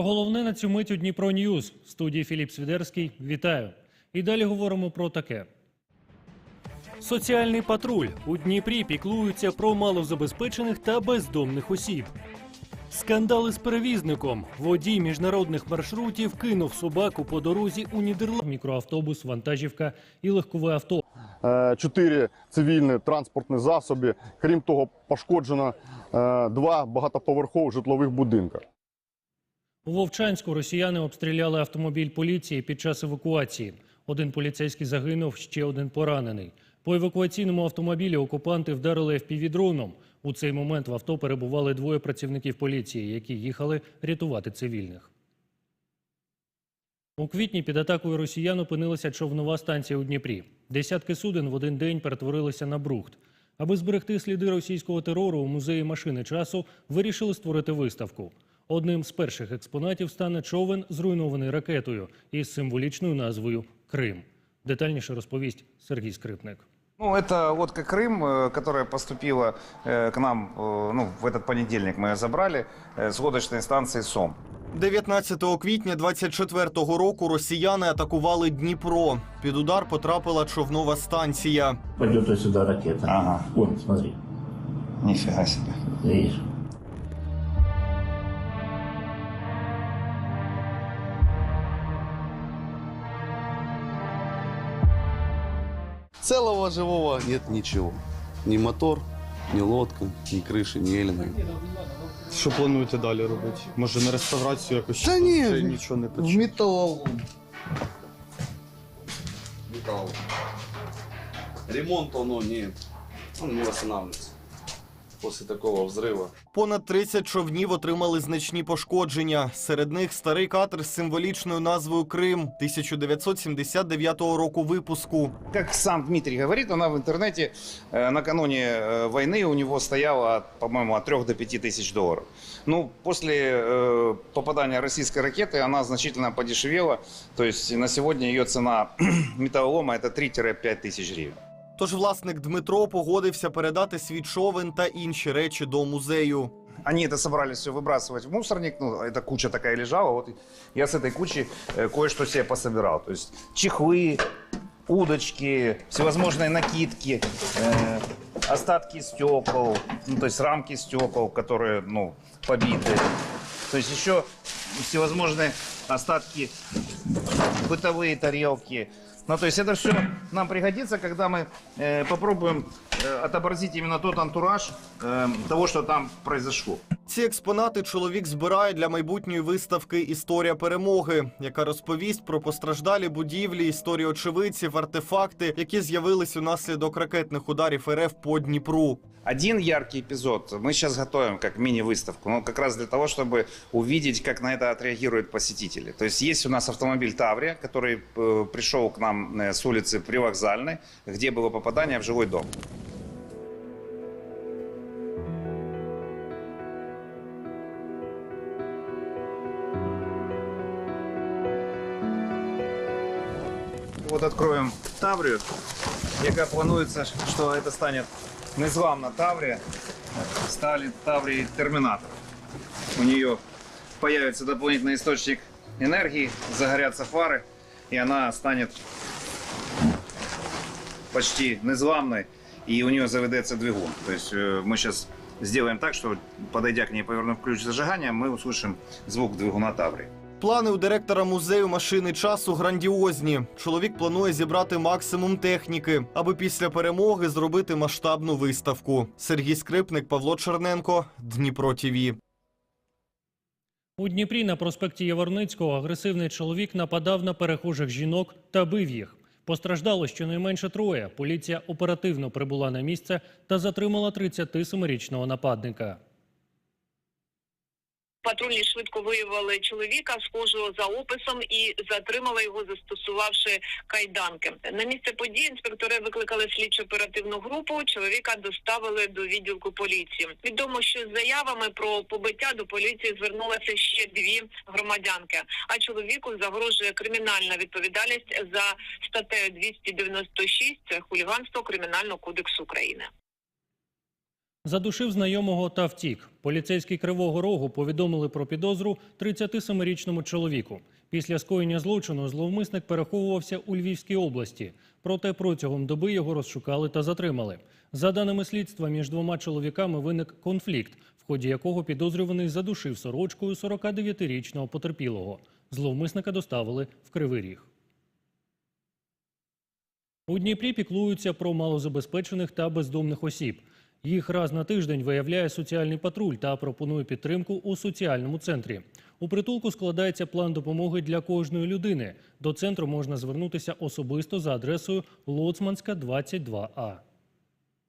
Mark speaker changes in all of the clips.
Speaker 1: Про головне на цю мить у Дніпро Ньюз. В студії Філіп Свідерський. Вітаю. І далі говоримо про таке. Соціальний патруль у Дніпрі піклуються про малозабезпечених та бездомних осіб. Скандали з перевізником. Водій міжнародних маршрутів кинув собаку по дорозі у Нідерланд. Мікроавтобус, вантажівка і легкове авто.
Speaker 2: Е, чотири цивільні транспортні засоби. Крім того, пошкоджено е, два багатоповерхових житлових будинка.
Speaker 1: У Вовчанську росіяни обстріляли автомобіль поліції під час евакуації. Один поліцейський загинув, ще один поранений. По евакуаційному автомобілі окупанти вдарили FPV-дроном. У цей момент в авто перебували двоє працівників поліції, які їхали рятувати цивільних. У квітні під атакою росіян опинилася човнова станція у Дніпрі. Десятки суден в один день перетворилися на брухт. Аби зберегти сліди російського терору у музеї машини часу вирішили створити виставку. Одним з перших експонатів стане човен, зруйнований ракетою із символічною назвою Крим. Детальніше розповість Сергій Скрипник.
Speaker 3: Ну, это лодка «Крым», э, которая поступила э, к нам, э, ну, в этот понедельник мы ее забрали, э, с лодочной станции «Сом».
Speaker 4: 19 квітня 24-го року росіяни атакували Дніпро. Під удар потрапила човнова станція.
Speaker 5: Пойдет вот сюда ракета.
Speaker 3: Ага.
Speaker 5: Вон, смотри,
Speaker 3: Нифига себе.
Speaker 5: видишь?
Speaker 6: Целого живого нет ничего. Ни мотор, ни лодка, ни крыши, ни эллинга.
Speaker 7: Що плануєте далі робити? Може на реставрацію якось
Speaker 6: Та ні,
Speaker 7: Чи нічого не
Speaker 6: В
Speaker 7: почне?
Speaker 6: металлолом. Металлолом. Ремонт оно не, он не восстанавливается после такого взрыва.
Speaker 4: Понад 30 човнів отримали значні пошкодження. Серед них старий катер з символічною назвою Крим 1979 року випуску.
Speaker 3: Как сам Дмитрий говорит, она в интернете э, накануне э, войны у него стояла, по-моему, от 3 до 5 тысяч долларов. Ну, после э, попадания российской ракеты она значительно подешевела. То есть на сегодня ее цена металлолома это 3-5 тысяч гривен.
Speaker 4: Тож власник Дмитро погодився передати свій човен та інші речі до музею.
Speaker 3: Они это собрались все выбрасывать в мусорник, ну, эта куча такая лежала, вот я с этой кучи э, кое-что себе пособирал. То есть чехлы, удочки, всевозможные накидки, э, остатки стекол, ну, то есть рамки стекол, которые, ну, побиты. То есть еще всевозможные остатки, бытовые тарелки. Ну, то есть это все нам пригодится, когда мы э, попробуем э, отобразить именно тот антураж э, того, что там произошло.
Speaker 4: Ці експонати чоловік збирає для майбутньої виставки Історія перемоги, яка розповість про постраждалі будівлі, історію очевидців, артефакти, які з'явились унаслідок ракетних ударів РФ по Дніпру.
Speaker 3: Один яркий эпизод мы сейчас готовим как мини-выставку, ну, как раз для того, чтобы увидеть, как на это отреагируют посетители. То есть есть у нас автомобиль Таврия, который э, пришел к нам э, с улицы Привокзальной, где было попадание в жилой дом. Вот откроем Таврию, яка планується, що це стане незламна Таврія, стали Таврии Терминатор. У нее появится дополнительный источник энергии, загорятся фары, и она станет почти незламной, и у нее заведется двигун. То есть э, мы сейчас сделаем так, что подойдя к ней, повернув ключ зажигания, мы услышим звук двигуна Таврии.
Speaker 4: Плани у директора музею машини часу грандіозні. Чоловік планує зібрати максимум техніки, аби після перемоги зробити масштабну виставку. Сергій Скрипник, Павло Черненко, Дніпро ТІВІ.
Speaker 1: У Дніпрі на проспекті Яворницького агресивний чоловік нападав на перехожих жінок та бив їх. Постраждало щонайменше троє. Поліція оперативно прибула на місце та затримала 37-річного нападника.
Speaker 8: Патрульні швидко виявили чоловіка, схожого за описом, і затримали його, застосувавши кайданки. На місце події інспектори викликали слідчо оперативну групу. Чоловіка доставили до відділку поліції. Відомо, що з заявами про побиття до поліції звернулися ще дві громадянки. А чоловіку загрожує кримінальна відповідальність за статтею 296 – це хуліганство кримінального кодексу України.
Speaker 1: Задушив знайомого та втік. Поліцейські Кривого Рогу повідомили про підозру 37-річному чоловіку. Після скоєння злочину зловмисник переховувався у Львівській області. Проте протягом доби його розшукали та затримали. За даними слідства, між двома чоловіками виник конфлікт, в ході якого підозрюваний задушив сорочкою 49-річного потерпілого. Зловмисника доставили в Кривий Ріг. У Дніпрі піклуються про малозабезпечених та бездомних осіб. Їх раз на тиждень виявляє соціальний патруль та пропонує підтримку у соціальному центрі. У притулку складається план допомоги для кожної людини. До центру можна звернутися особисто за адресою Лоцманська, 22А.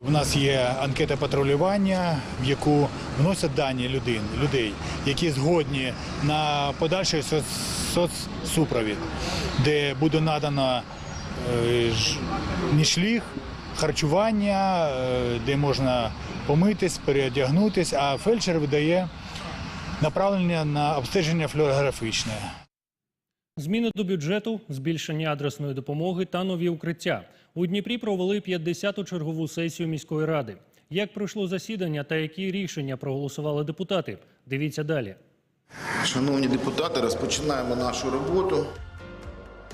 Speaker 5: У нас є анкета патрулювання, в яку вносять дані людей, людей які згодні на подальший соц, соцсупровід, де буде надано е, нішліг, харчування, е, де можна помитись, переодягнутись, а фельдшер видає направлення на обстеження флюорографічне.
Speaker 1: Зміни до бюджету, збільшення адресної допомоги та нові укриття. У Дніпрі провели 50-ту чергову сесію міської ради. Як пройшло засідання та які рішення проголосували депутати? Дивіться далі.
Speaker 9: Шановні депутати, розпочинаємо нашу роботу.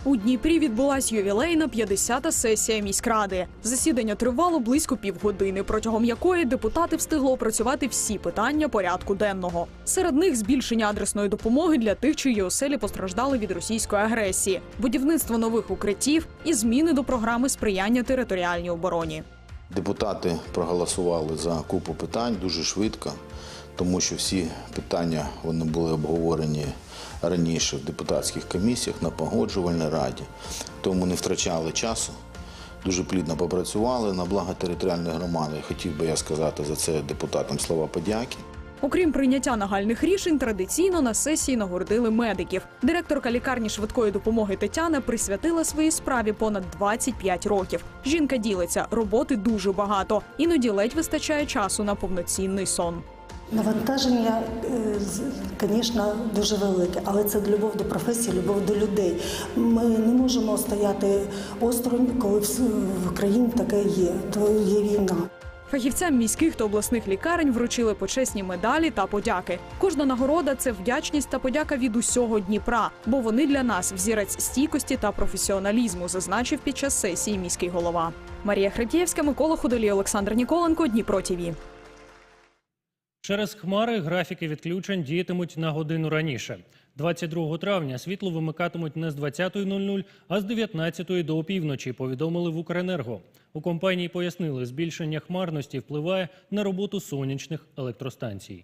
Speaker 10: У Дніпрі відбулась ювілейна 50-та сесія міськради. Засідання тривало близько півгодини, протягом якої депутати встигли опрацювати всі питання порядку денного. Серед них збільшення адресної допомоги для тих, чиї оселі постраждали від російської агресії, будівництво нових укриттів і зміни до програми сприяння територіальній обороні.
Speaker 9: Депутати проголосували за купу питань дуже швидко, тому що всі питання вони були обговорені раніше в депутатських комісіях на погоджувальній раді. Тому не втрачали часу. Дуже плідно попрацювали на благо територіальної громади. Хотів би я сказати за це депутатам слова подяки.
Speaker 10: Окрім прийняття нагальних рішень, традиційно на сесії нагородили медиків. Директорка лікарні швидкої допомоги Тетяна присвятила своїй справі понад 25 років. Жінка ділиться, роботи дуже багато, іноді ледь вистачає часу на повноцінний сон.
Speaker 11: Навантаження, звісно, дуже велике, але це любов до професії, любов до людей. Ми не можемо стояти осторонь, коли в країні таке є. То є війна.
Speaker 10: Фахівцям міських та обласних лікарень вручили почесні медалі та подяки. Кожна нагорода це вдячність та подяка від усього Дніпра, бо вони для нас взірець стійкості та професіоналізму, зазначив під час сесії міський голова. Марія Хретєвська, Микола Худолій, Олександр Ніколенко, Дніпро ТІВІ.
Speaker 1: Через хмари графіки відключень діятимуть на годину раніше. 22 травня світло вимикатимуть не з 20.00, а з 19.00 до опівночі, повідомили в Укренерго. У компанії пояснили, збільшення хмарності впливає на роботу сонячних електростанцій.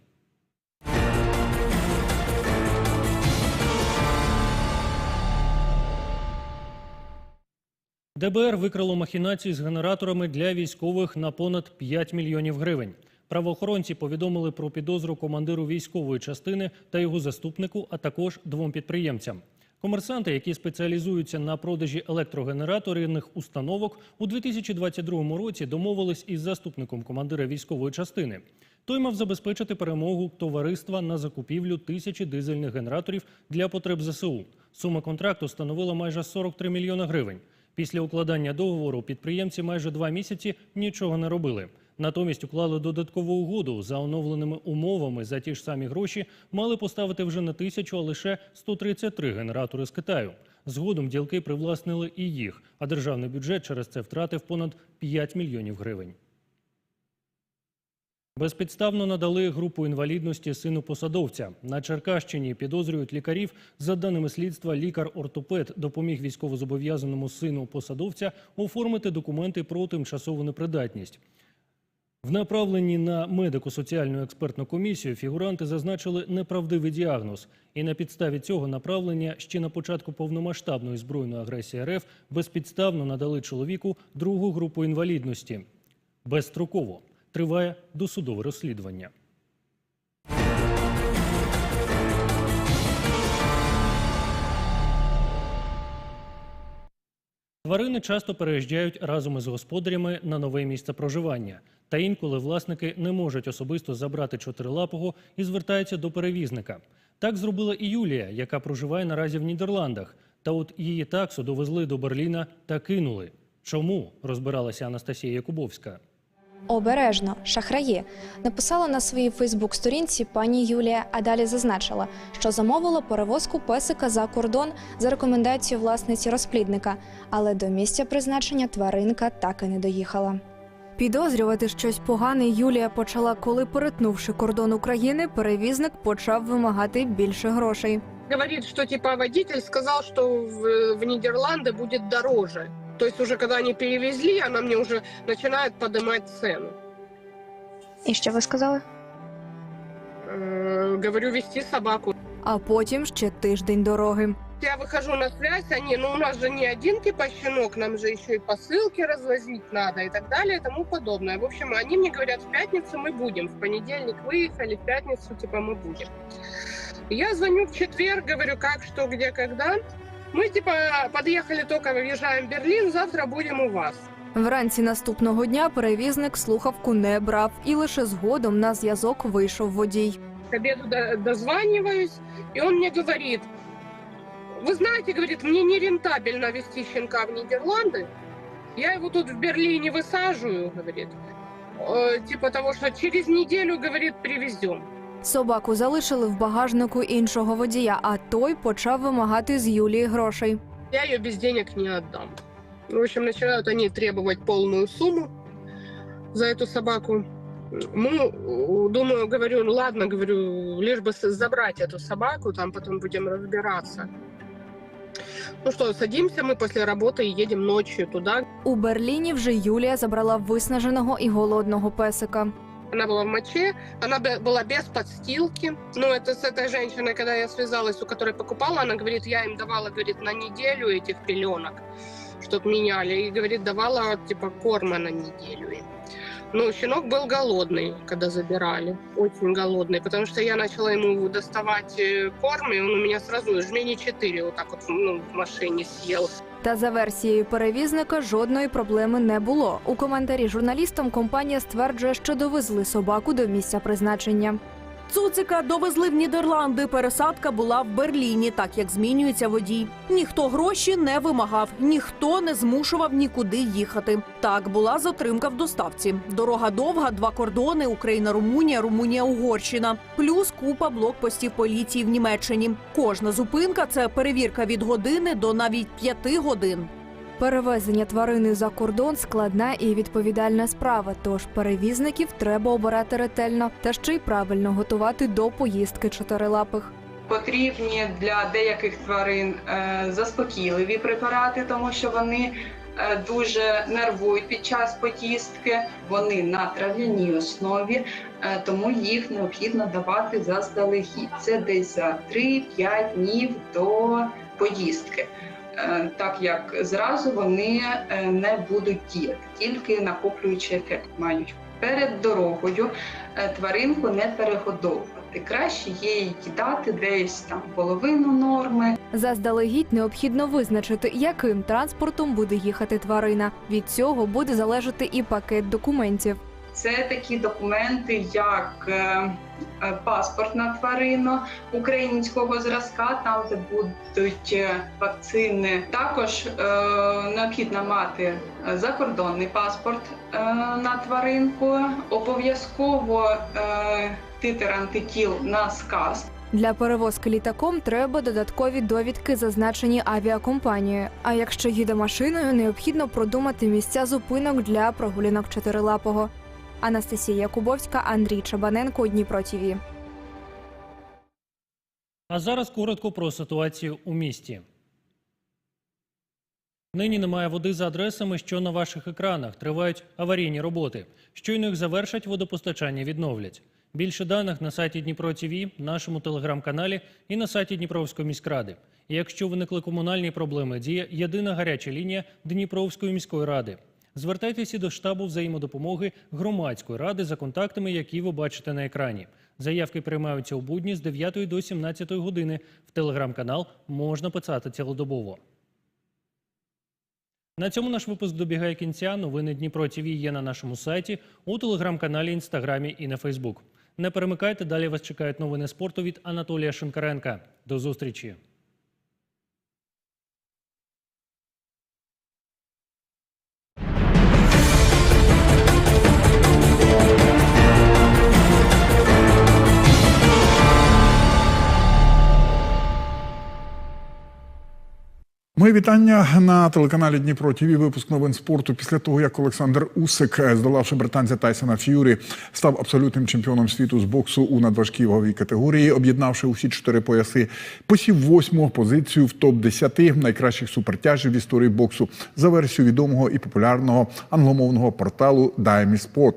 Speaker 1: ДБР викрало махінації з генераторами для військових на понад 5 мільйонів гривень. Правоохоронці повідомили про підозру командиру військової частини та його заступнику, а також двом підприємцям. Комерсанти, які спеціалізуються на продажі електрогенераторних установок, у 2022 році домовились із заступником командира військової частини. Той мав забезпечити перемогу товариства на закупівлю тисячі дизельних генераторів для потреб ЗСУ. Сума контракту становила майже 43 мільйони гривень. Після укладання договору підприємці майже два місяці нічого не робили. Натомість уклали додаткову угоду за оновленими умовами за ті ж самі гроші мали поставити вже не тисячу, а лише 133 генератори з Китаю. Згодом ділки привласнили і їх, а державний бюджет через це втратив понад 5 мільйонів гривень. Безпідставно надали групу інвалідності сину посадовця. На Черкащині підозрюють лікарів. За даними слідства, лікар-ортопед допоміг військовозобов'язаному сину посадовця оформити документи про тимчасову непридатність. В направленні на медико-соціальну експертну комісію фігуранти зазначили неправдивий діагноз. І на підставі цього направлення ще на початку повномасштабної збройної агресії РФ безпідставно надали чоловіку другу групу інвалідності. Безстроково триває досудове розслідування. Тварини часто переїжджають разом із господарями на нове місце проживання. Та інколи власники не можуть особисто забрати чотирилапого і звертаються до перевізника. Так зробила і Юлія, яка проживає наразі в Нідерландах. Та от її таксу довезли до Берліна та кинули. Чому розбиралася Анастасія Якубовська?
Speaker 12: Обережно, шахраї, написала на своїй Фейсбук-сторінці пані Юлія, а далі зазначила, що замовила перевозку песика за кордон за рекомендацією власниці розплідника, але до місця призначення тваринка так і не доїхала. Підозрювати щось погане Юлія почала, коли, перетнувши кордон України, перевізник почав вимагати більше грошей.
Speaker 13: говорит, что типа водитель сказал, что в, в Нидерланды будет дороже. То есть уже когда они перевезли, она мне уже начинает поднимать цену.
Speaker 12: І що ви сказали?
Speaker 13: Э, говорю, вести собаку.
Speaker 12: А потім ще тиждень дороги
Speaker 13: Я выхожу на связь, они, ну у нас же не один типа щенок, нам же еще и посылки развозить надо и так далее и тому подобное. В общем, они мне говорят, в пятницу мы будем, в понедельник выехали, в пятницу типа мы будем. Я звоню в четверг, говорю, как, что, где, когда. Мы типа подъехали только, выезжаем в Берлин, завтра будем у вас.
Speaker 12: Вранці наступного дня перевізник слухавку не брав, і лише згодом на зв'язок вийшов водій.
Speaker 13: к обеду до- дозваниваюсь, и он мне говорит, вы знаете, говорит, мне не рентабельно вести щенка в Нидерланды, я его тут в Берлине высаживаю, говорит, Э, типа того, что через неделю, говорит, привезем.
Speaker 12: Собаку залишили в багажнику іншого водія, а той почав вимагати з Юлії грошей.
Speaker 13: Я ее без денег не отдам. В общем, начинают они требовать полную сумму за эту собаку. Ну, думаю, говорю, ну ладно, говорю, лишь бы с- забрать эту собаку, там потом будем разбираться. Ну что, садимся мы после работы и едем ночью туда.
Speaker 12: У Берліні вже Юлія забрала виснаженого і голодного песика.
Speaker 13: Она была в моче, она бе- была без подстилки. Ну, это с этой женщиной, когда я связалась, у которой покупала, она говорит, я им давала, говорит, на неделю этих пеленок, чтоб меняли. И, говорит, давала, типа, корма на неделю им. Ну, щенок был голодный, когда забирали, очень голодный, потому что я начала ему доставать э, корм, и он у меня сразу жмени 4 вот так вот ну, в машине съел.
Speaker 12: Та за версією перевізника жодної проблеми не було. У коментарі журналістам компанія стверджує, що довезли собаку до місця призначення.
Speaker 10: Цуцика довезли в Нідерланди. Пересадка була в Берліні, так як змінюється водій. Ніхто гроші не вимагав, ніхто не змушував нікуди їхати. Так була затримка в доставці. Дорога довга, два кордони: Україна, Румунія, Румунія, Угорщина, плюс купа блокпостів поліції в Німеччині. Кожна зупинка це перевірка від години до навіть п'яти годин.
Speaker 12: Перевезення тварини за кордон складна і відповідальна справа. Тож перевізників треба обирати ретельно та ще й правильно готувати до поїздки чотирилапих.
Speaker 14: Потрібні для деяких тварин е, заспокійливі препарати, тому що вони е, дуже нервують під час поїздки. Вони на трав'яній основі, е, тому їх необхідно давати заздалегідь. Це десь за 3-5 днів до поїздки. Е, Так як зразу вони е, не будуть діяти, тільки накоплюючи ефект мають. Перед дорогою е, тваринку не перегодовувати. Краще їй дати десь там половину норми.
Speaker 12: Заздалегідь необхідно визначити, яким транспортом буде їхати тварина. Від цього буде залежати і пакет документів.
Speaker 14: Це такі документи, як е, е, паспорт на тварину українського зразка, там де будуть е, вакцини. Також необхідно мати закордонний паспорт на тваринку, обов'язково титр антитіл на сказ.
Speaker 12: Для перевозки літаком треба додаткові довідки, зазначені авіакомпанією. А якщо їде машиною, необхідно продумати місця зупинок для прогулянок чотирилапого. Анастасія Якубовська, Андрій Чабаненко, Дніпро ТІВІ.
Speaker 1: А зараз коротко про ситуацію у місті. Нині немає води за адресами, що на ваших екранах. Тривають аварійні роботи. Щойно їх завершать, водопостачання відновлять. Більше даних на сайті Дніпро ТІВІ, нашому телеграм-каналі і на сайті Дніпровської міськради. І якщо виникли комунальні проблеми, діє єдина гаряча лінія Дніпровської міської ради. Звертайтеся до штабу взаємодопомоги громадської ради за контактами, які ви бачите на екрані. Заявки приймаються у будні з 9 до 17 години. В телеграм-канал можна писати цілодобово. На цьому наш випуск добігає кінця. Новини Дніпро ТВ є на нашому сайті, у телеграм-каналі, інстаграмі і на Фейсбук. Не перемикайте, далі вас чекають новини спорту від Анатолія Шинкаренка. До зустрічі!
Speaker 15: Мої вітання на телеканалі Дніпро ТВ. Випуск новин спорту. Після того, як Олександр Усик, здолавши британця Тайсона Ф'юрі, став абсолютним чемпіоном світу з боксу у надважкій ваговій категорії, об'єднавши усі чотири пояси, посів восьму позицію в топ 10 найкращих супертяжів в історії боксу за версією відомого і популярного англомовного порталу Sport.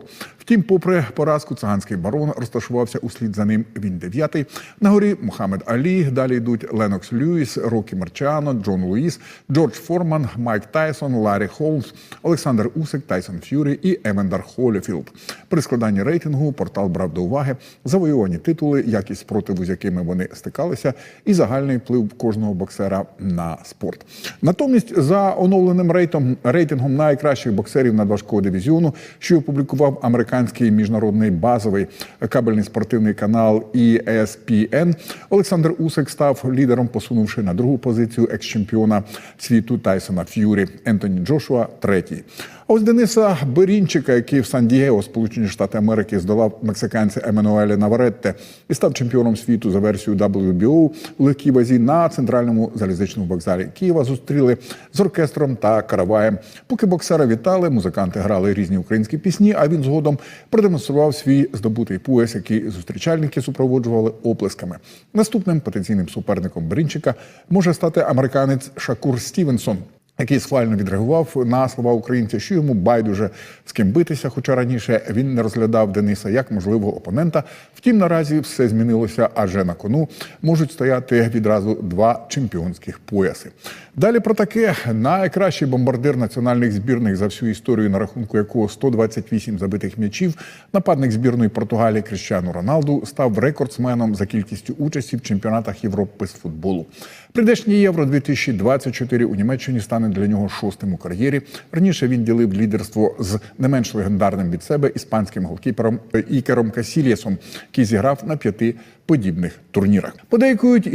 Speaker 15: Втім, попри поразку, циганський барон розташувався услід за ним. Він дев'ятий. На горі Мухаммед Алі. Далі йдуть Ленокс Льюіс, Рокі Марчано, Джон Луїс, Джордж Форман, Майк Тайсон, Ларі Холмс, Олександр Усик, Тайсон Ф'юрі і Емендар Холіфілд. При складанні рейтингу портал брав до уваги завоювані титули, якість спротиву, з якими вони стикалися, і загальний вплив кожного боксера на спорт. Натомість, за оновленим рейтом, рейтингом найкращих боксерів надважкого дивізіону, що опублікував американський міжнародний базовий кабельний спортивний канал ESPN, Олександр Усик став лідером, посунувши на другу позицію екс-чемпіона світу Тайсона Ф'юрі Ентоні Джошуа третій. А ось Дениса Берінчика, який в Сан-Дієго, Сполучені Штати Америки, здолав мексиканця Еммануеля Наваретте і став чемпіоном світу за версією WBO у легкій вазі на центральному залізничному вокзалі Києва. Зустріли з оркестром та караваєм. Поки боксера вітали, музиканти грали різні українські пісні. А він згодом продемонстрував свій здобутий пояс, який зустрічальники супроводжували оплесками. Наступним потенційним суперником Бринчика може стати американець Шакур Стівенсон який схвально відреагував на слова українця, що йому байдуже з ким битися. Хоча раніше він не розглядав Дениса як можливого опонента. Втім, наразі все змінилося, адже на кону можуть стояти відразу два чемпіонських пояси. Далі про таке найкращий бомбардир національних збірних за всю історію, на рахунку якого 128 забитих м'ячів, нападник збірної Португалії Кріщану Роналду став рекордсменом за кількістю участі в чемпіонатах Європи з футболу. Прийдешнє євро 2024 у Німеччині стане для нього шостим у кар'єрі. Раніше він ділив лідерство з не менш легендарним від себе іспанським голкіпером Ікером Касілєсом, який зіграв на п'яти подібних турнірах. Подейкують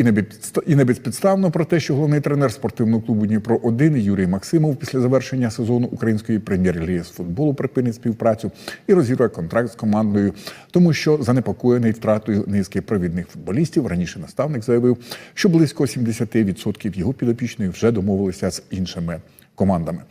Speaker 15: і не безпідставно про те, що головний тренер спортивного клубу Дніпро 1 Юрій Максимов після завершення сезону української прем'єр-ліги з футболу припинить співпрацю і розірве контракт з командою, тому що занепокоєний втратою низки провідних футболістів. Раніше наставник заявив, що близько 70% його підопічних вже домовилися з іншими командами.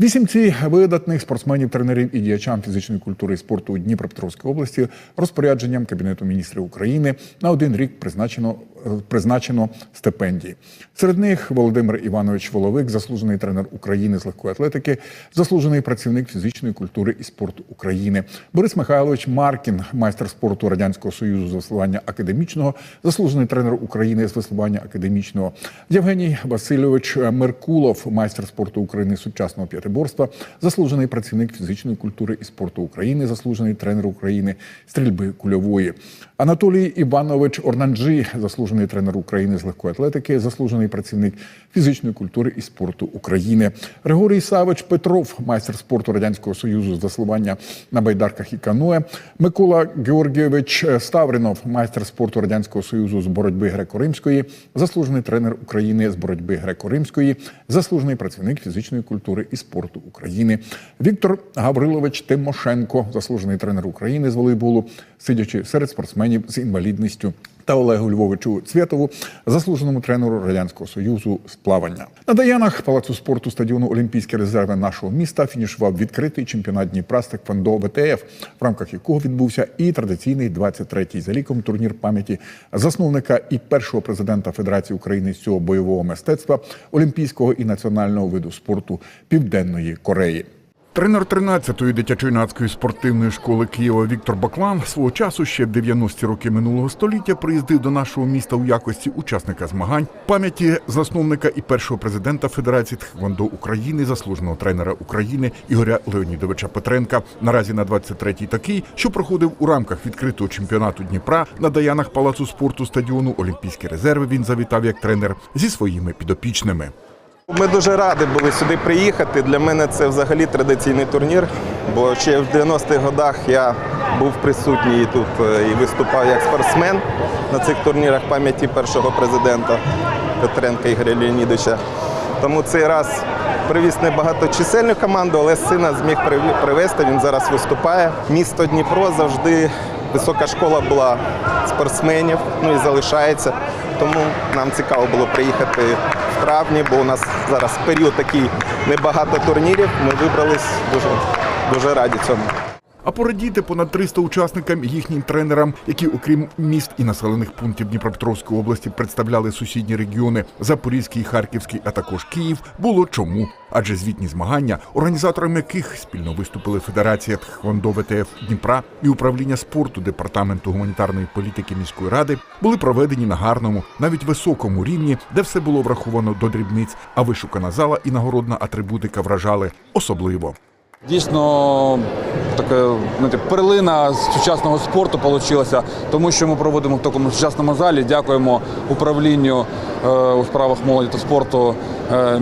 Speaker 15: Вісімці видатних спортсменів, тренерів і діячам фізичної культури і спорту у Дніпропетровській області розпорядженням Кабінету міністрів України на один рік призначено е, призначено стипендії. Серед них Володимир Іванович Воловик, заслужений тренер України з легкої атлетики, заслужений працівник фізичної культури і спорту України, Борис Михайлович Маркін, майстер спорту Радянського Союзу з веслування академічного, заслужений тренер України з веслування академічного, Євгеній Васильович Меркулов, майстер спорту України сучасного п'ятиборства, заслужений працівник фізичної культури і спорту України, заслужений тренер України стрільби кульової. Анатолій Іванович Орнанджі, заслужений тренер України з легкої атлетики, заслужений працівник фізичної культури і спорту України. Григорій Савич Петров, майстер спорту Радянського Союзу з веслування на байдарках і каноe. Микола Георгійович Ставринов, майстер спорту Радянського Союзу з боротьби греко-римської, заслужений тренер України з боротьби греко-римської, заслужений працівник фізичної культури і спорту України. Віктор Гаврилович Тимошенко, заслужений тренер України з волейболу, сидячи серед спортсменів з інвалідністю. Та Олегу Львовичу Цвєтову, заслуженому тренеру Радянського Союзу з плавання. На Даянах палацу спорту стадіону Олімпійські резерви нашого міста фінішував відкритий чемпіонат Дніпра з Теквондо ВТФ, в рамках якого відбувся і традиційний 23-й за ліком турнір пам'яті засновника і першого президента Федерації України з цього бойового мистецтва олімпійського і національного виду спорту Південної Кореї. Тренер 13-ї дитячо-юнацької спортивної школи Києва Віктор Баклан свого часу ще в 90-ті роки минулого століття приїздив до нашого міста у якості учасника змагань пам'яті засновника і першого президента Федерації Тхвондо України, заслуженого тренера України Ігоря Леонідовича Петренка. Наразі на 23-й такий, що проходив у рамках відкритого чемпіонату Дніпра на Даянах палацу спорту стадіону Олімпійські резерви. Він завітав як тренер зі своїми підопічними.
Speaker 16: Ми дуже раді були сюди приїхати. Для мене це взагалі традиційний турнір, бо ще в 90-х годах я був присутній тут е, і виступав як спортсмен на цих турнірах пам'яті першого президента Петренка Ігоря Леонідовича. Тому цей раз привіз не багаточисельну команду, але сина зміг привезти. Він зараз виступає. Місто Дніпро завжди висока школа була спортсменів, ну і залишається. Тому нам цікаво було приїхати травні, бо у нас зараз період такий небагато турнірів. Ми вибрались дуже, дуже раді цьому.
Speaker 15: А порадіти понад 300 учасникам їхнім тренерам, які, окрім міст і населених пунктів Дніпропетровської області, представляли сусідні регіони Запорізький, Харківський, а також Київ, було чому. Адже звітні змагання, організаторами яких спільно виступили Федерація Тхвондо ВТФ Дніпра і управління спорту департаменту гуманітарної політики міської ради, були проведені на гарному, навіть високому рівні, де все було враховано до дрібниць, а вишукана зала і нагородна атрибутика вражали особливо.
Speaker 17: Дійсно, така знаєте, перлина сучасного спорту вийшла, тому що ми проводимо в такому сучасному залі. Дякуємо управлінню е, у справах молоді та спорту е,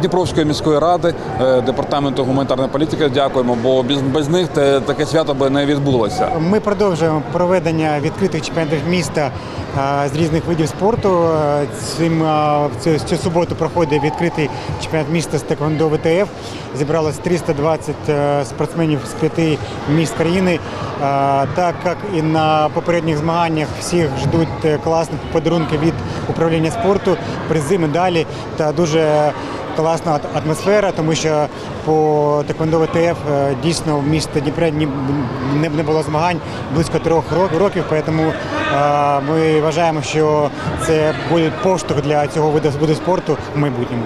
Speaker 17: Дніпровської міської ради, е, департаменту гуманітарної політики. Дякуємо, бо без, них таке свято би не відбулося.
Speaker 18: Ми продовжуємо проведення відкритих чемпіонатів міста е, з різних видів спорту. Цим цю, цю суботу проходить відкритий чемпіонат міста з Теквондо ВТФ. Зібралось 320 е, спортсменів з п'яти міст країни. Так як і на попередніх змаганнях всіх ждуть класні подарунки від управління спорту, призи, медалі та дуже класна атмосфера, тому що по Теквондо ВТФ е, дійсно в місті Дніпре ні- не, було змагань близько трьох років, тому е, ми вважаємо, що це буде поштовх для цього виду спорту в майбутньому.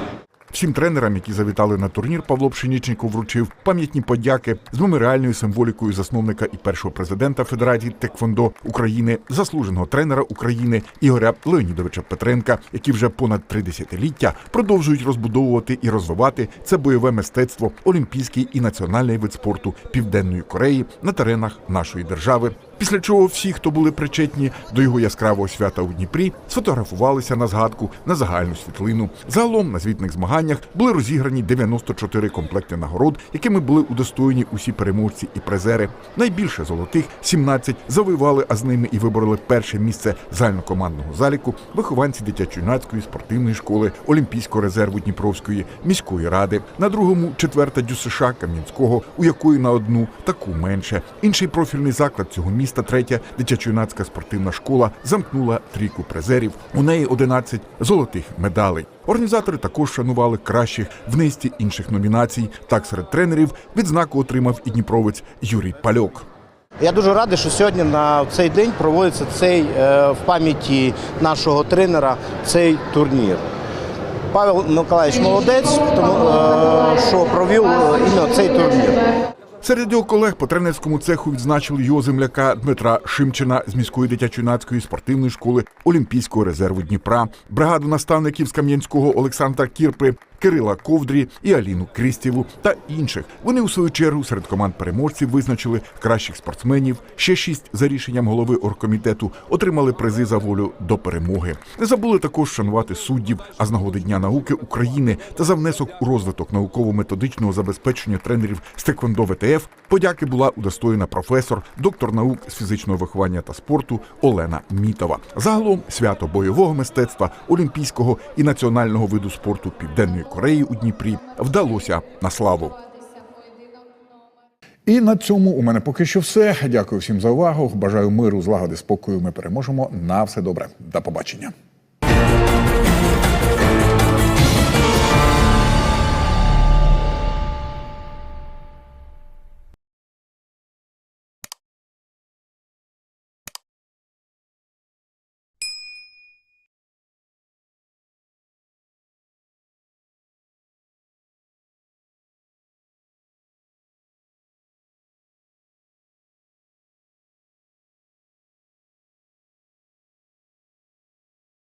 Speaker 15: Всім тренерам, які завітали на турнір, Павло Пшенічников вручив пам'ятні подяки з меморіальною символікою засновника і першого президента Федерації Теквондо України, заслуженого тренера України Ігоря Леонідовича Петренка, які вже понад три десятиліття продовжують розбудовувати і розвивати це бойове мистецтво, олімпійський і національний вид спорту Південної Кореї на теренах нашої держави. Після чого всі, хто були причетні до його яскравого свята у Дніпрі, сфотографувалися на згадку на загальну світлину. Загалом на звітних змаганнях були розіграні 94 комплекти нагород, якими були удостоєні усі переможці і призери. Найбільше золотих 17 завоювали, а з ними і вибороли перше місце загальнокомандного заліку вихованці дитячо-юнацької спортивної школи Олімпійського резерву Дніпровської міської ради. На другому четверта ДЮСШ Кам'янського, у якої на одну таку менше. Інший профільний заклад цього міста, третя дитячо-юнацька спортивна школа, замкнула трійку призерів. У неї 11 золотих медалей. Організатори також шанували кращих в низці інших номінацій. Так серед тренерів відзнаку отримав і дніпровець Юрій Пальок.
Speaker 19: Я дуже радий, що сьогодні на цей день проводиться цей е, в пам'яті нашого тренера цей турнір. Павел Миколаївич молодець, тому е, що провів е, іменно цей турнір.
Speaker 15: Серед його колег по тренерському цеху відзначили його земляка Дмитра Шимчина з міської дитячо-юнацької спортивної школи Олімпійського резерву Дніпра, бригаду наставників з Кам'янського Олександра Кірпи, Кирила Ковдрі і Аліну Крістєву та інших. Вони у свою чергу серед команд переможців визначили кращих спортсменів. Ще шість за рішенням голови оргкомітету отримали призи за волю до перемоги. Не забули також шанувати суддів, а з нагоди Дня науки України та за внесок у розвиток науково-методичного забезпечення тренерів з Теквондо ВТФ подяки була удостоєна професор, доктор наук з фізичного виховання та спорту Олена Мітова. Загалом свято бойового мистецтва, олімпійського і національного виду спорту Південної Кореї у Дніпрі вдалося на славу. І на цьому у мене поки що все. Дякую всім за увагу. Бажаю миру, злагоди, спокою. Ми переможемо. На все добре. До побачення.